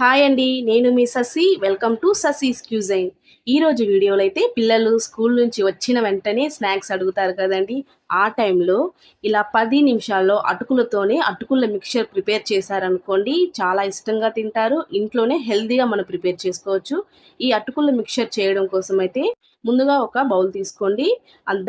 Hi అండి నేను మీ Sasi. Welcome to Sasi's cuisine. ఈ రోజు వీడియోలో అయితే పిల్లలు స్కూల్ నుంచి వచ్చిన వెంటనే స్నాక్స్ అడుగుతారు కదండి. ఆ టైంలో ఇలా పది నిమిషాల్లో అటుకులతోనే అటుకుల మిక్చర్ ప్రిపేర్ చేశారనుకోండి చాలా ఇష్టంగా తింటారు. ఇంట్లోనే హెల్తీగా మనం ప్రిపేర్ చేసుకోవచ్చు. ఈ అటుకుల మిక్చర్ చేయడం కోసం అయితే ముందుగా ఒక బౌల్ తీసుకోండి.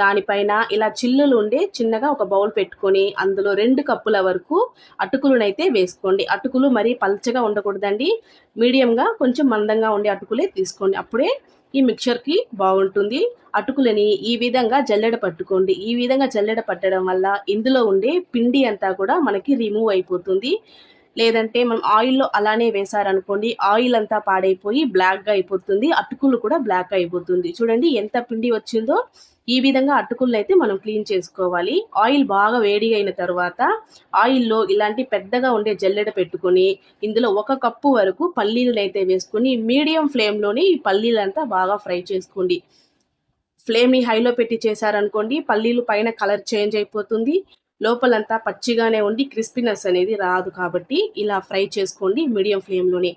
దానిపైన ఇలా చిల్లులు ఉండే చిన్నగా ఒక బౌల్ పెట్టుకొని అందులో రెండు కప్పుల వరకు అటుకులనైతే వేసుకోండి. అటుకులు మరీ పల్చగా ఉండకూడదండి. మీడియంగా కొంచెం మందంగా ఉండే అటుకులే తీసుకోండి. అప్పుడే ఈ మిక్చర్కి బాగుంటుంది. అటుకులని ఈ విధంగా జల్లెడ పట్టుకోండి. ఈ విధంగా జల్లెడ పట్టడం వల్ల ఇందులో ఉండే పిండి అంతా కూడా మనకి రిమూవ్ అయిపోతుంది. లేదంటే మనం ఆయిల్లో అలానే వేశారనుకోండి ఆయిల్ అంతా పాడైపోయి బ్లాక్గా అయిపోతుంది అటుకులు కూడా బ్లాక్ అయిపోతుంది. చూడండి ఎంత పిండి వచ్చిందో ఈ విధంగా అటుకులను అయితే మనం క్లీన్ చేసుకోవాలి. ఆయిల్ బాగా వేడి అయిన తర్వాత ఆయిల్లో ఇలాంటి పెద్దగా ఉండే జల్లెడ పెట్టుకొని ఇందులో ఒక కప్పు వరకు పల్లీలను అయితే వేసుకొని మీడియం ఫ్లేమ్లోనే ఈ పల్లీలంతా బాగా ఫ్రై చేసుకోండి. ఫ్లేమ్ని హైలో పెట్టి చేశారనుకోండి పల్లీలు పైన కలర్ చేంజ్ అయిపోతుంది. లోపలంతా పచ్చిగానే ఉండి క్రిస్పీనెస్ అనేది రాదు కాబట్టి ఇలా ఫ్రై చేసుకోండి మీడియం ఫ్లేమ్లోనే.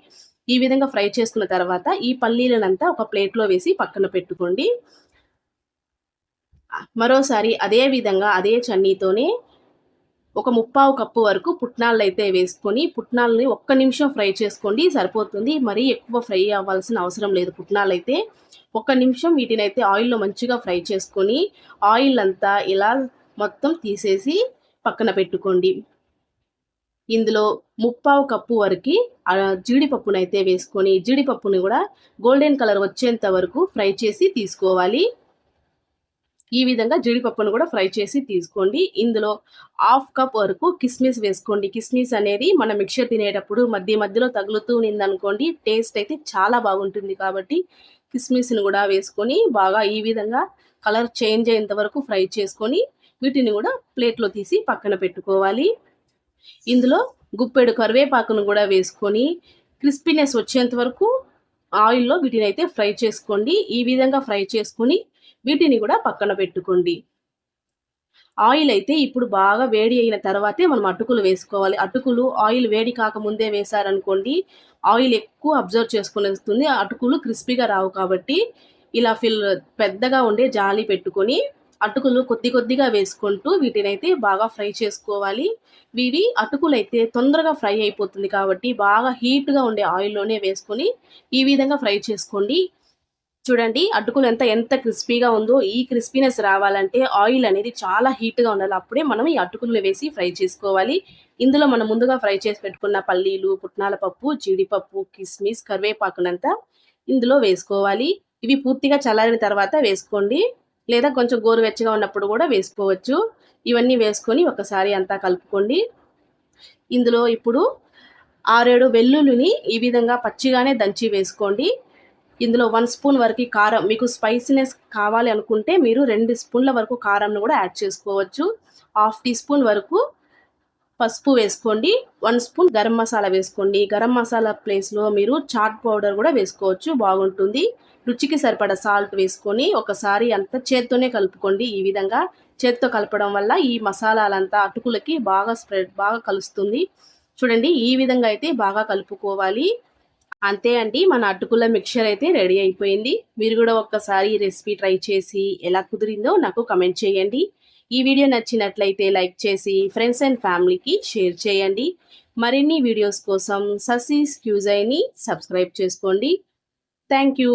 ఈ విధంగా ఫ్రై చేసుకున్న తర్వాత ఈ పల్లీలనంతా ఒక ప్లేట్లో వేసి పక్కన పెట్టుకోండి. మరోసారి అదే విధంగా అదే చన్నీతోనే ఒక ముప్పావు కప్పు వరకు పుట్నాళ్ళు అయితే వేసుకొని పుట్నాలని ఒక్క నిమిషం ఫ్రై చేసుకోండి సరిపోతుంది. మరీ ఎక్కువ ఫ్రై అవ్వాల్సిన అవసరం లేదు పుట్నాలు అయితే ఒక్క నిమిషం వీటినైతే ఆయిల్లో మంచిగా ఫ్రై చేసుకొని ఆయిల్ అంతా ఇలా మొత్తం తీసేసి పక్కన పెట్టుకోండి. ఇందులో ముప్పావు కప్పు వరకు జీడిపప్పునైతే వేసుకొని జీడిపప్పుని కూడా గోల్డెన్ కలర్ వచ్చేంత వరకు ఫ్రై చేసి తీసుకోవాలి. ఈ విధంగా జీడిపప్పును కూడా ఫ్రై చేసి తీసుకోండి. ఇందులో హాఫ్ కప్ వరకు కిస్మిస్ వేసుకోండి. కిస్మిస్ అనేది మన మిక్సర్ తినేటప్పుడు మధ్య మధ్యలో తగులుతూ ఉందనుకోండి టేస్ట్ అయితే చాలా బాగుంటుంది కాబట్టి కిస్మిస్ని కూడా వేసుకొని బాగా ఈ విధంగా కలర్ చేంజ్ అయ్యేంత వరకు ఫ్రై చేసుకొని వీటిని కూడా ప్లేట్లో తీసి పక్కన పెట్టుకోవాలి. ఇందులో గుప్పెడు కరివేపాకును కూడా వేసుకొని క్రిస్పీనెస్ వచ్చేంత వరకు ఆయిల్లో వీటిని అయితే ఫ్రై చేసుకోండి. ఈ విధంగా ఫ్రై చేసుకొని వీటిని కూడా పక్కన పెట్టుకోండి. ఆయిల్ అయితే ఇప్పుడు బాగా వేడి అయిన తర్వాతే మనం అటుకులు వేసుకోవాలి. అటుకులు ఆయిల్ వేడి కాకముందే వేశారనుకోండి ఆయిల్ ఎక్కువ అబ్జర్వ్ చేసుకుని వస్తుంది. అటుకులు క్రిస్పీగా రావు కాబట్టి ఇలా ఫిల్ పెద్దగా ఉండే జాలి పెట్టుకొని అటుకులు కొద్ది కొద్దిగా వేసుకుంటూ వీటినైతే బాగా ఫ్రై చేసుకోవాలి. ఇవి అటుకులు అయితే తొందరగా ఫ్రై అయిపోతుంది కాబట్టి బాగా హీట్గా ఉండే ఆయిల్లోనే వేసుకొని ఈ విధంగా ఫ్రై చేసుకోండి. చూడండి అటుకులు ఎంత ఎంత క్రిస్పీగా ఉందో ఈ క్రిస్పీనెస్ రావాలంటే ఆయిల్ అనేది చాలా హీట్గా ఉండాలి. అప్పుడే మనం ఈ అటుకులు వేసి ఫ్రై చేసుకోవాలి. ఇందులో మనం ముందుగా ఫ్రై చేసి పెట్టుకున్న పల్లీలు పుట్నాల పప్పు జీడిపప్పు కిస్మిస్ కరివేపాకునంతా ఇందులో వేసుకోవాలి. ఇవి పూర్తిగా చల్లారిన తర్వాత వేసుకోండి. లేదా కొంచెం గోరువెచ్చగా ఉన్నప్పుడు కూడా వేసుకోవచ్చు. ఇవన్నీ వేసుకొని ఒకసారి అంతా కలుపుకోండి. ఇందులో ఇప్పుడు ఆరేడు వెల్లుల్లిని ఈ విధంగా పచ్చిగానే దంచి వేసుకోండి. ఇందులో వన్ స్పూన్ వరకు కారం మీకు స్పైసీనెస్ కావాలి అనుకుంటే మీరు రెండు స్పూన్ల వరకు కారంను కూడా యాడ్ చేసుకోవచ్చు. హాఫ్ టీ స్పూన్ వరకు పసుపు వేసుకోండి. వన్ స్పూన్ గరం మసాలా వేసుకోండి. గరం మసాలా ప్లేస్లో మీరు చాట్ పౌడర్ కూడా వేసుకోవచ్చు. బాగుంటుంది. రుచికి సరిపడ సాల్ట్ వేసుకొని ఒకసారి అంతా చేత్తోనే కలుపుకోండి ఈ విధంగా. చేత్తో కలపడం వల్ల ఈ మసాలాలంతా అటుకులకి బాగా స్ప్రెడ్ బాగా కలుస్తుంది. చూడండి ఈ విధంగా అయితే బాగా కలుపుకోవాలి. అంతే అండి మన అటుకుల మిక్చర్ అయితే రెడీ అయిపోయింది. మీరు కూడా ఒక్కసారి ఈ రెసిపీ ట్రై చేసి ఎలా కుదిరిందో నాకు కమెంట్ చేయండి. ఈ వీడియో నచ్చినట్లయితే లైక్ చేసి ఫ్రెండ్స్ అండ్ ఫ్యామిలీకి షేర్ చేయండి. మరిన్ని వీడియోస్ కోసం ససీస్ క్యూజైని సబ్స్క్రైబ్ చేసుకోండి. Thank you.